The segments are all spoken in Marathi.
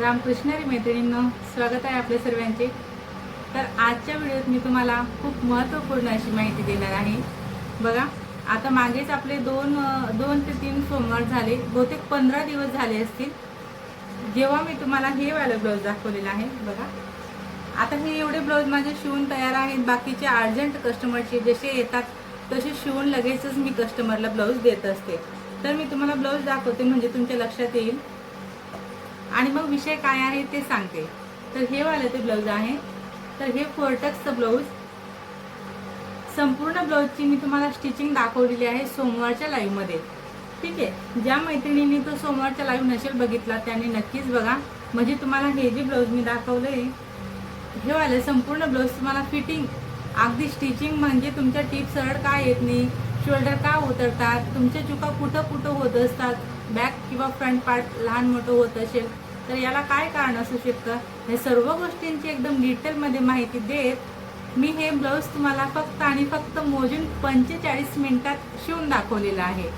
रामकृष्णारी मैत्रिणींनो स्वागत आहे आपल्या सर्वांचे. तर आजच्या व्हिडिओत मी तुम्हाला खूप महत्त्वपूर्ण अशी माहिती देणार आहे. बघा आता मागेच आपले दोन दोन ते तीन सोमवार झाले बहुतेक पंधरा दिवस झाले असतील. जेव्हा मी तुम्हाला हे वालं ब्लाऊज दाखवलेलं आहे बघा. आता हे एवढे ब्लाऊज माझे शिवून तयार आहेत बाकीचे अर्जंट कस्टमरचे जसे येतात तसे शिवून लगेचच मी कस्टमरला ब्लाऊज देत असते. तर मी तुम्हाला ब्लाऊज दाखवते म्हणजे तुमच्या लक्षात येईल. आणि मग विषय काय आहे ते सांगते. तर हे वाले ते ब्लाऊज आहे. तर हे फोर्टक्सचं ब्लाऊज संपूर्ण ब्लाऊजची मी तुम्हाला स्टिचिंग दाखवलेली आहे सोमवारच्या लाईव्हमध्ये ठीक आहे? ज्या मैत्रिणींनी तो सोमवारच्या लाईव्ह नसेल बघितला त्यांनी नक्कीच बघा. म्हणजे तुम्हाला हे जे ब्लाऊज मी दाखवलंय हे वाले संपूर्ण ब्लाऊज तुम्हाला फिटिंग अगदी स्टिचिंग म्हणजे तुमच्या टीप सरळ का येत नाही? शोल्डर का उतरतात? तुमच्या चुका कुठं कुठं होत असतात? बॅक किंवा फ्रंट पार्ट लहान मोठं होत असेल तर याला काय कारण असू शकतं? हे सर्व गोष्टींची एकदम डिटेलमध्ये माहिती देत मी हे ब्लाऊज तुम्हाला फक्त आणि फक्त मोजून पंचेचाळीस मिनिटात शिवून दाखवलेलं आहे.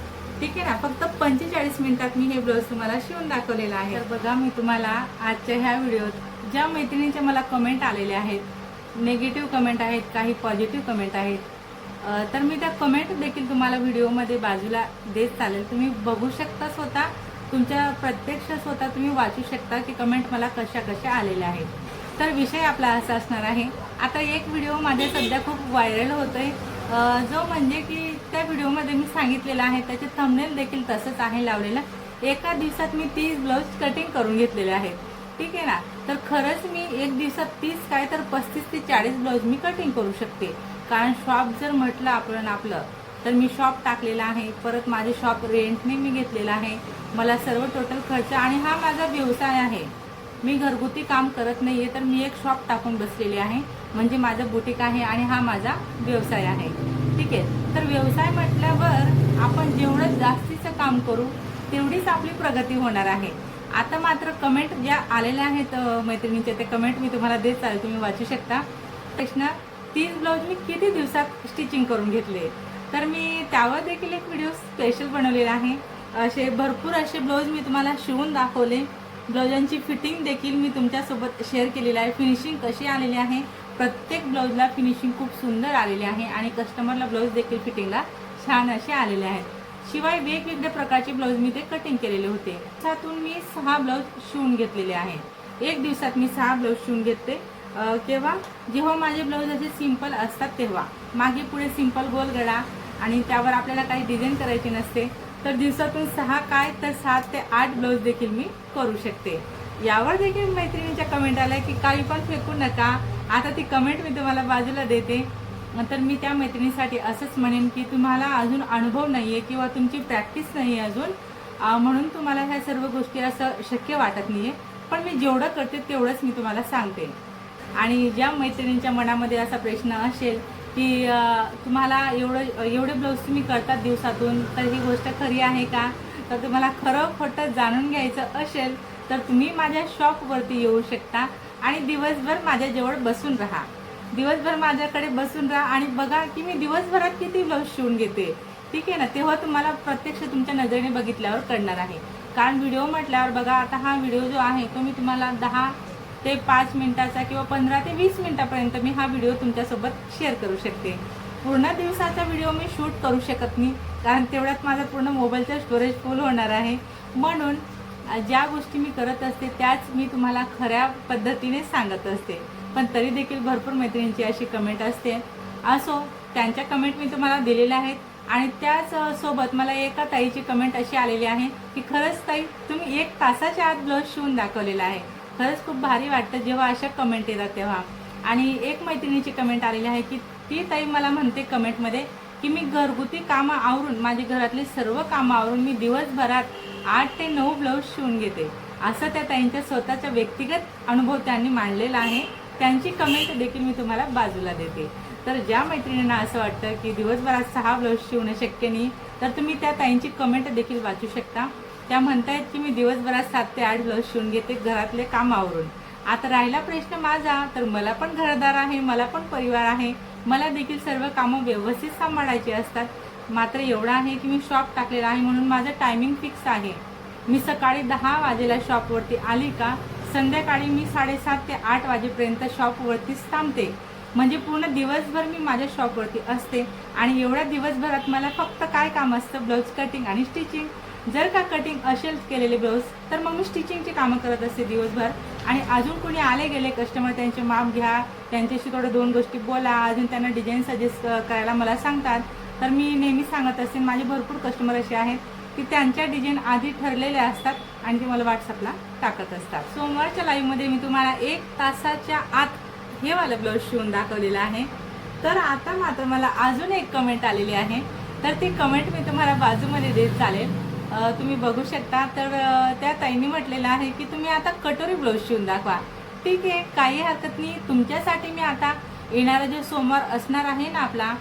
ठीक आहे ना? फक्त पंचेचाळीस मिनिटात मी हे ब्लाऊज तुम्हाला शिवून दाखवलेलं आहे. तर बघा मी तुम्हाला आजच्या ह्या व्हिडिओत ज्या मैत्रिणींच्या मला कमेंट आलेल्या आहेत निगेटिव्ह कमेंट आहेत काही पॉझिटिव्ह कमेंट आहेत तर मी त्या कमेंट देखील तुम्हाला व्हिडिओमध्ये बाजूला देत चालेल. तुम्ही बघू शकता स्वतः. तुमच्या प्रत्यक्ष स्वतः तुम्ही वाचू शकता की कमेंट मला कशा कशा आलेल्या आहेत. तर विषय आपला असा असणार आहे. आता एक व्हिडिओ माझ्या सध्या खूप व्हायरल होतो आहे जो म्हणजे की त्या व्हिडिओमध्ये मी सांगितलेला आहे. त्याचे थंबनेल देखील तसंच आहे लावलेलं. एका दिवसात मी तीस ब्लाऊज कटिंग करून घेतलेले आहेत. ठीक आहे ना? तर खरंच मी एक दिवसात तीस काय तर पस्तीस ते चाळीस ब्लाऊज मी कटिंग करू शकते. कारण शॉप जर म्हटलं आपण आपलं तर मी शॉप टाकलेला आहे. परत माझे शॉप रेंटने मी घेतलेला आहे. मला सर्व टोटल खर्च आणि हा माझा व्यवसाय आहे. मी घरगुती काम करत नाही आहे तर मी एक शॉप टाकून बसलेली आहे. म्हणजे माझं बुटीक आहे आणि हा माझा व्यवसाय आहे. ठीक आहे? तर व्यवसाय म्हटल्यावर आपण जेवढं जास्तीचं काम करू तेवढीच आपली प्रगती होणार आहे. आता मात्र कमेंट ज्या आलेल्या आहेत मैत्रिणींच्या ते कमेंट मी तुम्हाला देत चालेल. तुम्ही वाचू शकता. प्रश्न तीस ब्लाऊज मी किती दिवसात स्टिचिंग करून घेतले? तर मी त्यावर देखील एक व्हिडिओ स्पेशल बनवलेला आहे. असे भरपूर असे ब्लाऊज मी तुम्हाला शिवून दाखवले. ब्लाऊजांची फिटिंग देखील मी तुमच्यासोबत शेअर केलेली आहे. फिनिशिंग कशी आलेली आहे? प्रत्येक ब्लाऊजला फिनिशिंग खूप सुंदर आलेली आहे आणि कस्टमरला ब्लाऊज देखील फिटिंगला छान असे आलेले आहेत. शिवाय वेगवेगळ्या प्रकारचे ब्लाऊज मी ते कटिंग केलेले होते. त्यातून मी सहा ब्लाऊज शिवून घेतलेले आहेत एक दिवसात मी सहा ब्लाऊज शिवून घेते केव्हा? जेव्हा माझे ब्लाऊज असे सिंपल असतात तेव्हा. मागे पुढे सिंपल गोल गळा आणि त्यावर आपल्याला काही डिझाईन करायची नसते तर दिवसातून सहा काय तर सात ते आठ ब्लाऊज देखील मी करू शकते. यावर देखील मैत्रिणीच्या कमेंट आल्या की काही पण फेकू नका. आता ती कमेंट मी तुम्हाला बाजूला देते. तर मी त्या मैत्रिणीसाठी असंच म्हणेन की तुम्हाला अजून अनुभव नाही आहे किंवा तुमची प्रॅक्टिस नाही आहे अजून म्हणून तुम्हाला ह्या सर्व गोष्टी असं शक्य वाटत नाही आहे पण मी जेवढं करते तेवढंच मी तुम्हाला सांगते. आणि ज्या मैत्रिणींच्या मनामध्ये असा प्रश्न असेल की तुम्हाला एवढं एवढे ब्लाऊज तुम्ही करतात दिवसातून तर ही गोष्ट खरी आहे का? तर तुम्हाला खरं खोटं जाणून घ्यायचं असेल तर तुम्ही माझ्या शॉपवरती येऊ शकता आणि दिवसभर माझ्याजवळ बसून राहा. दिवसभर माझ्याकडे बसून राहा आणि बघा की मी दिवसभरात किती ब्लाऊज शिवून घेते. ठीक आहे ना? तेव्हा तुम्हाला प्रत्यक्ष तुमच्या नजरेने बघितल्यावर कळणार आहे. कारण व्हिडिओ म्हटल्यावर बघा आता हा व्हिडिओ जो आहे तो मी तुम्हाला दहा ते पाच मिनटाचा किंवा पंधरा ते वीस मिनटापर्यंत मी हा व्हिडिओ तुमच्यासोबत शेअर करू शकते. पूर्ण दिवसाचा व्हिडिओ मी शूट करू शकत नाही कारण तेवढ्यात माझा पूर्ण मोबाईलचा स्टोरेज फुल होणार आहे. म्हणून ज्या गोष्टी मी करत असते त्याच मी तुम्हाला खऱ्या पद्धतीने सांगत असते. पण तरी देखील भरपूर मैत्रिणींची अशी कमेंट असते. असो त्यांच्या कमेंट मी तुम्हाला दिलेल्या आहेत आणि त्याच सोबत मला एका ताईची कमेंट अशी आलेली आहे की खरंच ताई तुम्ही एक तासाच्या आत ब्लाऊज शिवून दाखवलेला आहे. खरंच खूप भारी वाटतं जेव्हा अशा कमेंट येतात तेव्हा. आणि एक मैत्रिणीची कमेंट आलेली आहे की ती ताई मला म्हणते कमेंटमध्ये की मी घरगुती कामं आवरून माझी घरातली सर्व कामं आवरून मी दिवसभरात आठ ते नऊ ब्लाऊज शिवून घेते. असं त्या ताईंच्या स्वतःचा व्यक्तिगत अनुभव त्यांनी मांडलेला आहे. त्यांची कमेंट देखील मी तुम्हाला बाजूला देते. तर ज्या मैत्रिणींना असं वाटतं की दिवसभरात सहा ब्लाऊज शिवणं शक्य नाही तर तुम्ही त्या ताईंची कमेंट देखील वाचू शकता. त्या म्हणतायत की मी दिवसभरात सात ते आठ ब्लाऊज शिवून घेते घरातले काम आवरून. आता राहिला प्रश्न माझा तर मला पण घरदार आहे मला पण परिवार आहे. मला देखील सर्व कामं व्यवस्थित सांभाळायची असतात. मात्र एवढं आहे की मी शॉप टाकलेला आहे म्हणून माझं टायमिंग फिक्स आहे. मी सकाळी दहा वाजेला शॉपवरती आली का संध्याकाळी मी साडेसात ते आठ वाजेपर्यंत शॉपवरतीच थांबते. म्हणजे पूर्ण दिवसभर मी माझ्या शॉपवरती असते आणि एवढ्या दिवसभरात मला फक्त काय काम असतं ब्लाऊज कटिंग आणि स्टिचिंग जर का कटिंग असेल केलेले ब्लाऊज तर मग मी स्टिचिंगची कामं करत असते दिवसभर. आणि अजून कोणी आले गेले कस्टमर त्यांचे माप घ्या त्यांच्याशी थोडं दोन गोष्टी बोला अजून त्यांना डिझाईन सजेस्ट करायला मला सांगतात. तर मी नेहमी सांगत असते माझे भरपूर कस्टमर असे आहेत की त्यांच्या डिझाईन आधी ठरलेल्या असतात आणि ते मला व्हॉट्सअपला टाकत असतात. सोमवारच्या लाईव्हमध्ये मी तुम्हाला एक तासाच्या आत हे वाला ब्लाऊज शिवून दाखवलेला आहे. तर आता मात्र मला अजून एक कमेंट आलेली आहे. तर ती कमेंट मी तुम्हाला बाजूमध्ये देत चालेल. तुम्ही बघू शकता. तर त्या ताईंनी म्हटलेलं आहे की तुम्ही आता कटोरी ब्लाऊज शिवून दाखवा. ठीक आहे काही हरकत नाही. तुमच्यासाठी मी आता येणारा जो सोमवार असणार आहे ना आपला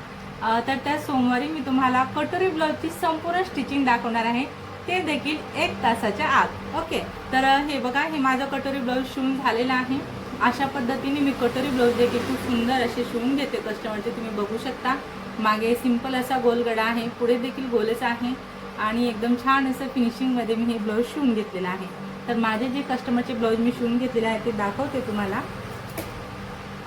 तर त्या सोमवारी मी तुम्हाला कटोरी ब्लाऊजची संपूर्ण स्टिचिंग दाखवणार आहे. ते देखील एक तासाच्या आत. ओके? तर हे बघा हे माझं कटोरी ब्लाऊज शिवून झालेलं आहे. अशा पद्धतीने मी कटोरी ब्लाऊज देखील खूप सुंदर असे शिवून घेते. कस्टमरचे तुम्ही बघू शकता. मागे सिंपल असा गोलगडा आहे. पुढे देखील गोलच आहे. आणि एकदम छान असं फिनिशिंगमध्ये मी हे ब्लाऊज शिवून घेतलेलं आहे. तर माझे जे कस्टमरचे ब्लाऊज मी शिवून घेतलेले आहे ते दाखवते तुम्हाला.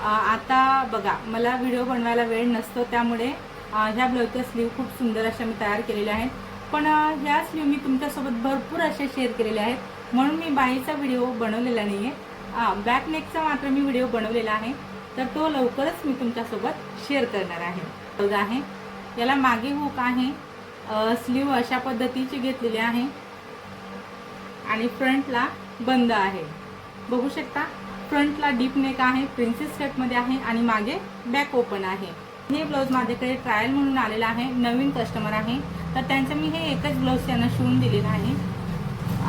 आता बघा मला व्हिडिओ बनवायला वेळ नसतो त्यामुळे ह्या ब्लाऊजच्या स्लीव खूप सुंदर अशा मी तयार केलेल्या आहेत. पण ह्या स्लीव मी तुमच्यासोबत भरपूर अशा शेअर केलेल्या आहेत. म्हणून मी बाईचा व्हिडिओ बनवलेला नाही आहे हां बॅकनेकचा मात्र मी व्हिडिओ बनवलेला आहे. तर तो लवकरच मी तुमच्यासोबत शेअर करणार आहे. ब्लाऊज आहे याला मागे हुक आहे. स्लीव अशा पद्धतीची घेतलेली आहे. आणि फ्रंटला बंद आहे. बघू शकता फ्रंटला डीप नेक आहे प्रिन्सेस कटमध्ये आहे आणि मागे बॅक ओपन आहे. हे ब्लाऊज माझ्याकडे ट्रायल म्हणून आलेलं आहे नवीन कस्टमर आहे. तर त्यांचं मी हे एकच ब्लाऊज त्यांना शिवून दिलेलं आहे.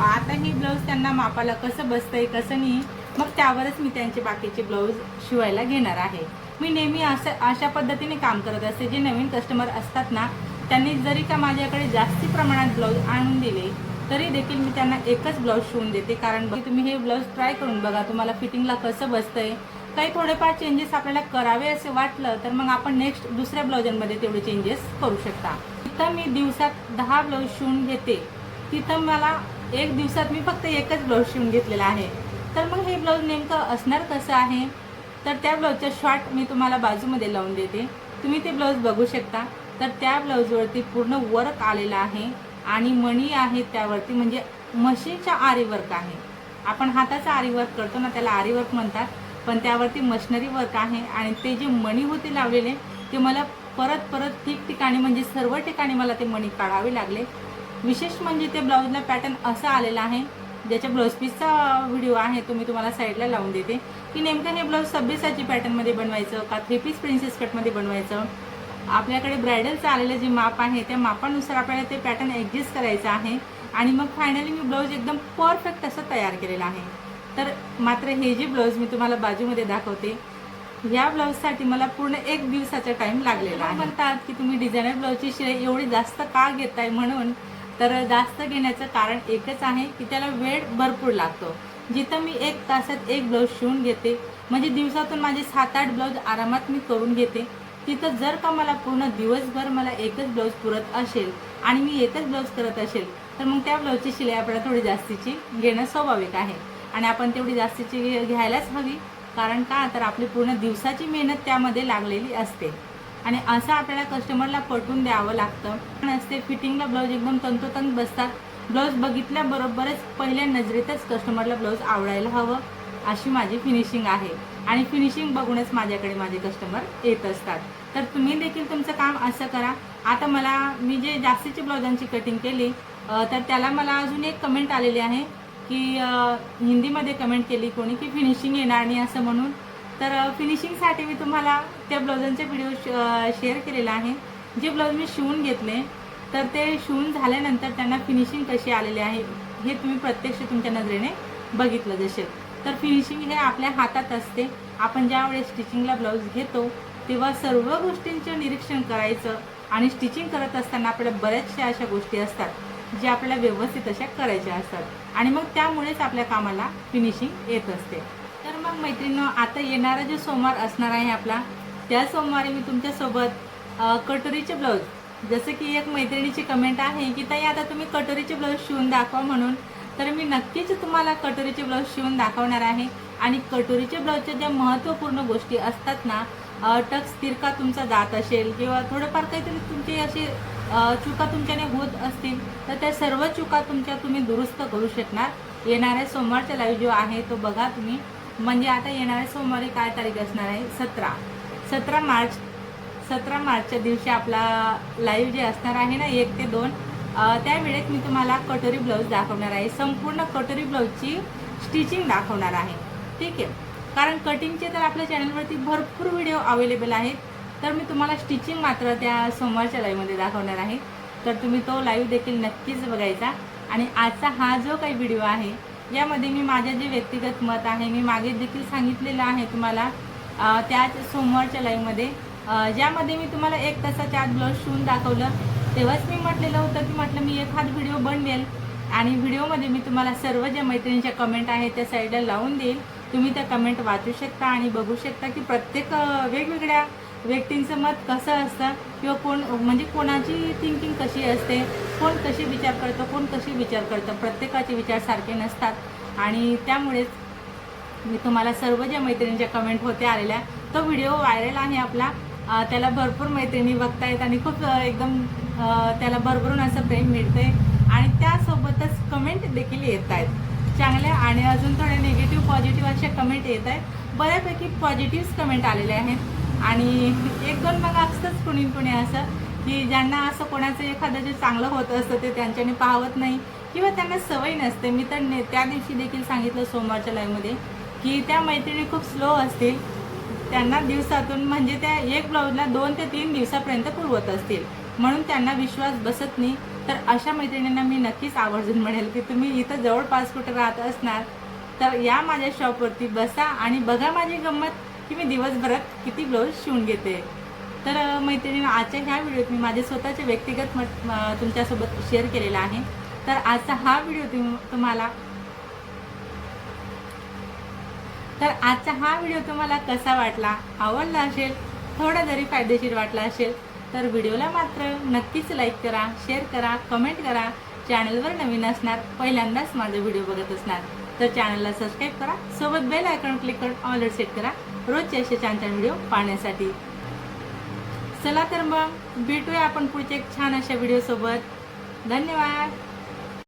आता हे ब्लाऊज त्यांना मापाला कसं बसतंय कसं नाही मग त्यावरच मी त्यांचे बाकीचे ब्लाऊज शिवायला घेणार आहे. मी नेहमी असं अशा पद्धतीने काम करत असते जे नवीन कस्टमर असतात ना त्यांनी जरी का माझ्याकडे जास्ती प्रमाणात ब्लाऊज आणून दिले तरी देखील मी त्यांना एकच ब्लाऊज शिवून देते. कारण तुम्ही हे ब्लाऊज ट्राय करून बघा तुम्हाला फिटिंगला कसं बसतंय. काही थोडेफार चेंजेस आपल्याला करावे असे वाटलं तर मग आपण नेक्स्ट दुसऱ्या ब्लाऊजांमध्ये तेवढे चेंजेस करू शकता. तिथं मी दिवसात दहा ब्लाऊज शिवून घेते. तिथं मला एक दिवसात मी फक्त एकच ब्लाऊज शिवून घेतलेला आहे. तर मग हे ब्लाऊज नेमकं असणार कसं आहे? तर त्या ब्लाऊजचा शॉर्ट मी तुम्हाला बाजूमध्ये लावून देते. तुम्ही ते ब्लाऊज बघू शकता. तर त्या ब्लाऊजवरती पूर्ण वर्क आलेलं आहे आणि मणी आहे त्यावरती म्हणजे मशीनच्या आरी वर्क आहे. आपण हाताचा आरी वर्क करतो ना त्याला आरी वर्क म्हणतात पण त्यावरती मशिनरी वर्क आहे आणि ते जे मणी होते लावलेले ते मला परत परत ठिकठिकाणी म्हणजे सर्व ठिकाणी मला ते मणी काढावे लागले. विशेष म्हणजे ते ब्लाऊजला पॅटर्न असं आलेलं आहे ज्याच्या ब्लाऊज पीसचा व्हिडिओ आहे तो मी तुम्हाला साईडला लावून देते की नेमकं हे ब्लाऊज सभ्यसाची पॅटर्नमध्ये बनवायचं का थ्री पीस प्रिन्सेस कटमध्ये बनवायचं? आपल्याकडे ब्रायडलचं आलेलं जे माप आहे त्या मापानुसार आपल्याला ते पॅटर्न ॲडजस्ट करायचं आहे. आणि मग फायनली मी ब्लाऊज एकदम परफेक्ट असं तयार केलेलं आहे. तर मात्र हे जे ब्लाऊज मी तुम्हाला बाजूमध्ये दाखवते या ब्लाऊजसाठी मला पूर्ण एक दिवसाचा टाइम लागलेला आहे. म्हणतात की तुम्ही डिझायनर ब्लाऊजची शिलाई एवढी जास्त का घेताय म्हणून तर जास्त घेण्याचं कारण एकच आहे की त्याला वेळ भरपूर लागतो. जिथं मी एक तासात एक ब्लाऊज शिवून घेते म्हणजे दिवसातून माझे सात आठ ब्लाऊज आरामात मी करून घेते. तिथं जर का मला पूर्ण दिवसभर मला एकच ब्लाऊज पुरत असेल आणि मी एकच ब्लाऊज करत असेल तर मग त्या ब्लाऊजची शिलाई आपल्याला थोडी जास्तीची घेणं स्वाभाविक आहे. आणि आपण तेवढी जास्तीची घे- घ्यायलाच हवी. कारण का? तर आपली पूर्ण दिवसाची मेहनत त्यामध्ये लागलेली असते. आणि असं आपल्याला कस्टमरला पटवून द्यावं लागतं. पण असते फिटिंगला ब्लाऊज एकदम तंतोतंत बसतात. ब्लाऊज बघितल्याबरोबरच पहिल्या नजरेतच कस्टमरला ब्लाऊज आवडायला हवं अशी माझी फिनिशिंग आहे. आणि फिनिशिंग बघूनच माझ्याकडे माझे कस्टमर येत असतात. तर तुम्ही देखील तुमचं काम असं करा. आता मला मी जे जास्तीची ब्लाऊजांची कटिंग केली तर त्याला मला अजून एक कमेंट आलेली आहे की हिंदीमध्ये कमेंट केली कोणी की फिनिशिंग येणार नाही असं म्हणून. तर फिनिशिंगसाठी मी तुम्हाला त्या ब्लाऊजांचे व्हिडिओ शेअर केलेला आहे. जे ब्लाऊज मी शिवून घेतले तर ते शिवून झाल्यानंतर त्यांना फिनिशिंग कशी आलेली आहे हे तुम्ही प्रत्यक्ष तुमच्या नजरेने बघितलं जसे. तर फिनिशिंग हे आपल्या हातात असते. आपण ज्यावेळेस स्टिचिंगला ब्लाऊज घेतो तेव्हा सर्व गोष्टींचं निरीक्षण करायचं आणि स्टिचिंग करत असताना आपल्या बऱ्याचशा अशा गोष्टी असतात ज्या आपल्याला व्यवस्थित अशा करायच्या असतात. आणि मग त्यामुळेच आपल्या कामाला फिनिशिंग येत असते. तर मग मैत्रिणी आता येणारा जो सोमवार असणार आहे आपला त्या सोमवारी मी तुमच्यासोबत कटोरीचे ब्लाऊज जसं की एक मैत्रिणीची कमेंट आहे की ताई आता तुम्ही कटोरीचे ब्लाऊज शिवून दाखवा म्हणून. तर मी नक्कीच तुम्हाला कटोरीचे ब्लाऊज शिवून दाखवणार आहे. आणि कटोरीच्या ब्लाऊजच्या ज्या महत्त्वपूर्ण गोष्टी असतात ना टक्स तिरका तुमचा जात असेल किंवा थोडंफार काहीतरी तुमची अशी चुका तुमच्याने होत असतील तर त्या सर्व चुका तुमच्या तुम्ही दुरुस्त करू शकणार. येणाऱ्या सोमवारचा लाईव्ह जो आहे तो बघा तुम्ही. म्हणजे आता येणाऱ्या सोमवारी काय तारीख असणार आहे? सतरा. सतरा मार्च सतरा मार्चच्या दिवशी आपला लाईव्ह जे असणार आहे ना एक ते दोन त्यावेळेत त्या वेळेत मी तुम्हाला कटोरी ब्लाऊज दाखवणार आहे. संपूर्ण कटोरी ब्लाऊजची स्टिचिंग दाखवणार आहे. ठीक आहे? कारण कटिंगचे तर आपल्या चॅनलवरती भरपूर व्हिडिओ अवेलेबल आहेत. तर मी तुम्हाला स्टिचिंग मात्र त्या सोमवारच्या लाईव्हमध्ये दाखवणार आहे. तर तुम्ही तो लाईव्ह देखील नक्कीच बघायचा. आणि आजचा हा जो काही व्हिडिओ आहे यामध्ये मी माझे जे व्यक्तिगत मत आहे मी मागे देखील सांगितलेलं आहे तुम्हाला त्याच सोमवारच्या लाईव्हमध्ये ज्यामध्ये मी तुम्हाला एक तासाच्या आत ब्लाऊज शिवून दाखवलं. तेव्हाच मी म्हटलेलं होतं की म्हटलं मी एखाद व्हिडिओ बनवेल. आणि व्हिडिओमध्ये मी तुम्हाला सर्व ज्या मैत्रिणींच्या कमेंट आहेत त्या साईडला लावून देईल. तुम्ही त्या कमेंट वाचू शकता आणि बघू शकता की प्रत्येक वेगवेगळ्या व्यक्तींचं मत कसं असतं किंवा कोण म्हणजे कोणाची थिंकिंग कशी असते कोण कशी विचार करतं कोण कशी विचार करतं प्रत्येकाचे विचार सारखे नसतात. आणि त्यामुळेच मी तुम्हाला सर्व ज्या मैत्रिणींच्या कमेंट होते आलेल्या तो व्हिडिओ व्हायरल आणि आपला. त्याला भरपूर मैत्रिणी बघतायत आणि खूप एकदम त्याला भरभरून असं प्रेम मिळतंय. आणि त्यासोबतच कमेंट देखील येत आहेत चांगल्या आणि अजून थोड्या निगेटिव्ह अशा कमेंट येत आहेत. बऱ्यापैकी पॉझिटिव्ह कमेंट आलेले आहेत. आणि एक दोन मग असतंच कुणी कुणी असं की ज्यांना असं कोणाचं एखादं जे चांगलं होत असतं ते त्यांच्याने पाहवत नाही किंवा त्यांना सवय नसते. मी तर ने- त्या दिवशी देखील सांगितलं सोमवारच्या लाईव्हमध्ये की त्या मैत्रिणी खूप स्लो असतील. त्यांना दिवसातून म्हणजे त्या एक ब्लाऊजला दोन ते तीन दिवसापर्यंत पुरवत असतील. म्हणून त्यांना विश्वास बसत नाही. तर अशा मैत्रिणींना मी नक्कीच आवर्जून म्हणेल की तुम्ही इथं जवळपास कुठे राहत असणार तर या माझ्या शॉपवरती बसा आणि बघा माझी गंमत की मी दिवसभरात किती ब्लाऊज शिवून घेते. तर मैत्रिणी आजच्या ह्या व्हिडिओत मी माझे स्वतःचे व्यक्तिगत मत तुमच्यासोबत शेअर केलेला आहे. तर आजचा हा व्हिडिओ तुम तुम्हाला तर आजचा हा व्हिडिओ तुम्हाला कसा वाटला? आवडला असेल? थोडा जरी फायदेशीर वाटला असेल तर व्हिडिओला मात्र नक्कीच लाईक करा शेअर करा कमेंट करा. चॅनलवर नवीन असणार पहिल्यांदाच माझे व्हिडिओ बघत असणार. तर चॅनलला सबस्क्राईब करा. सोबत बेल आयकॉन क्लिक करून ऑलर सेट करा. रोजचे असे छान छान व्हिडिओ पाहण्यासाठी. चला तर मग भेटूया आपण पुढच्या एक छान अशा व्हिडिओसोबत धन्यवाद.